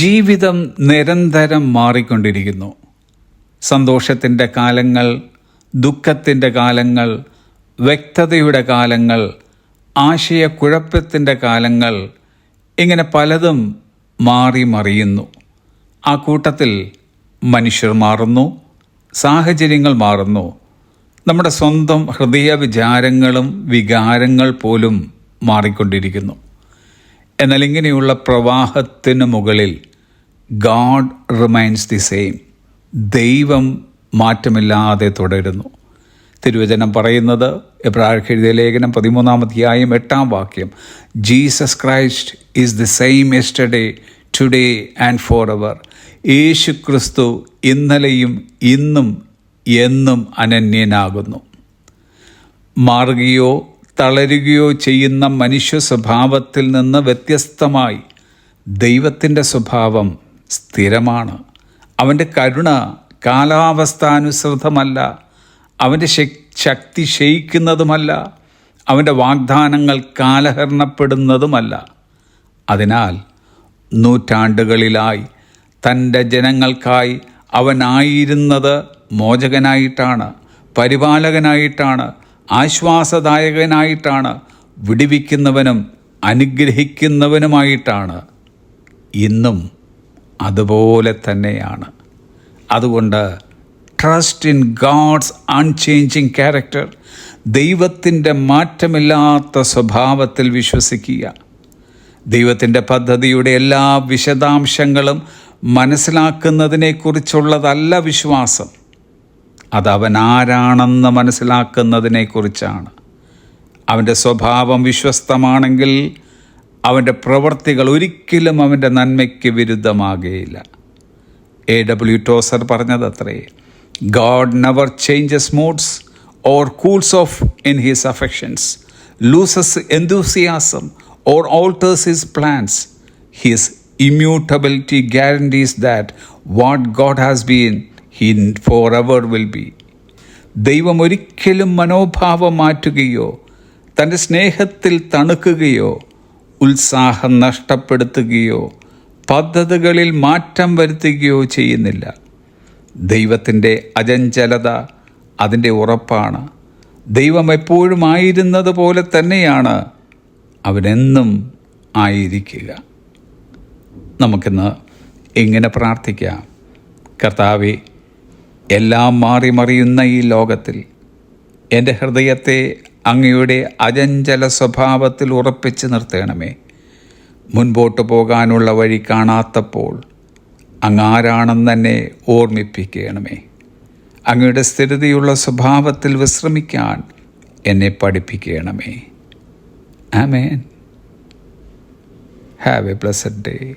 ജീവിതം നിരന്തരം മാറിക്കൊണ്ടിരിക്കുന്നു. സന്തോഷത്തിന്റെ കാലങ്ങൾ ദുഃഖത്തിന്റെ കാലങ്ങൾ വ്യക്തതയുടെ കാലങ്ങൾ ആശയക്കുഴപ്പത്തിന്റെ കാലങ്ങൾ ഇങ്ങനെ പലതും മാറി മറിയുന്നു. ആ കൂട്ടത്തിൽ മനുഷ്യർ മാറുന്നു സാഹചര്യങ്ങൾ മാറുന്നു. നമ്മുടെ സ്വന്തം ഹൃദയ വിചാരങ്ങളും വികാരങ്ങൾ പോലും മാറിക്കൊണ്ടിരിക്കുന്നു. എന്നാൽ ഇങ്ങനെയുള്ള പ്രവാഹത്തിന് മുകളിൽ ഗാഡ് റിമൈൻസ് ദി സെയിം ദൈവം മാറ്റമില്ലാതെ തുടരുന്നു. തിരുവചനം പറയുന്നത് എബ്രാഹിം എഴുതിയ ലേഖനം പതിമൂന്നാം അധ്യായം എട്ടാം വാക്യം. Jesus Christ is the same yesterday today and forever Yeshu Kristu ഇന്നലെയും ഇന്നും എന്നും അനന്യനാകുന്നു. മാറുകയോ തളരുകയോ ചെയ്യുന്ന മനുഷ്യ സ്വഭാവത്തിൽ നിന്ന് വ്യത്യസ്തമായി ദൈവത്തിന്റെ സ്വഭാവം സ്ഥിരമാണ്. അവന്റെ കരുണ കാലാവസ്ഥാനുസൃതമല്ല. അവന്റെ ശക്തി ക്ഷയിക്കുന്നതുമല്ല. അവന്റെ വാഗ്ദാനങ്ങൾ കാലഹരണപ്പെടുന്നതുമല്ല. അതിനാൽ നൂറ്റാണ്ടുകളിലായി തന്റെ ജനങ്ങൾക്കായി അവനായിരുന്നത് മോചകനായിട്ടാണ് പരിപാലകനായിട്ടാണ് ആശ്വാസദായകനായിട്ടാണ് വിടിവിക്കുന്നവനും അനുഗ്രഹിക്കുന്നവനുമായിട്ടാണ്. ഇന്നും അതുപോലെ തന്നെയാണ്. അതുകൊണ്ട് trust in God's unchanging character ദൈവത്തിന്റെ മാറ്റമില്ലാത്ത സ്വഭാവത്തിൽ വിശ്വസിക്കുക. ദൈവത്തിന്റെ പദ്ധതിയുടെ എല്ലാ വിശദാംശങ്ങളും മനസ്സിലാക്കുന്നതിനെക്കുറിച്ചുള്ളതല്ല വിശ്വാസം. അത് അവൻ ആരാണെന്ന് മനസ്സിലാക്കുന്നതിനെക്കുറിച്ചാണ്. അവന്റെ സ്വഭാവം വിശ്വസ്തമാണെങ്കിൽ അവന്റെ പ്രവൃത്തികൾ ഒരിക്കലും അവന്റെ നന്മയ്ക്ക് വിരുദ്ധമാകുകയില്ല A W Tozer പറഞ്ഞതത്രേ God never changes moods or cools off in his affections loses enthusiasm or alters his plans his immutability guarantees that what God has been he forever will be ദൈവം ഒരിക്കലും മനോഭാവം മാറ്റുകയോ തന്റെ സ്നേഹത്തിൽ തണുക്കുകയോ ഉത്സാഹം നഷ്ടപ്പെടുത്തുകയോ പദ്ധതികളിൽ മാറ്റം വരുത്തുകയോ ചെയ്യുന്നില്ല. ദൈവത്തിന്റെ അജഞ്ചലത അതിന്റെ ഉറപ്പാണ്. ദൈവം എപ്പോഴും ആയിരുന്നത് പോലെ തന്നെയാണ് അവനെന്നും ആയിരിക്കുക. നമുക്കിന്ന് ഇങ്ങനെ പ്രാർത്ഥിക്കാം. കർത്താവെ എല്ലാം മാറി മറിയുന്ന ഈ ലോകത്തിൽ എന്റെ ഹൃദയത്തെ അങ്ങയുടെ അജഞ്ചല സ്വഭാവത്തിൽ ഉറപ്പിച്ച് നിർത്തണമേ. മുൻപോട്ട് പോകാനുള്ള വഴി കാണാത്തപ്പോൾ അങ്ങാരാണെന്ന് തന്നെ ഓർമ്മിപ്പിക്കണമേ. അങ്ങയുടെ സ്ഥിരതയുള്ള സ്വഭാവത്തിൽ വിശ്രമിക്കാൻ എന്നെ പഠിപ്പിക്കണമേ. ആമേൻ. Have a blessed day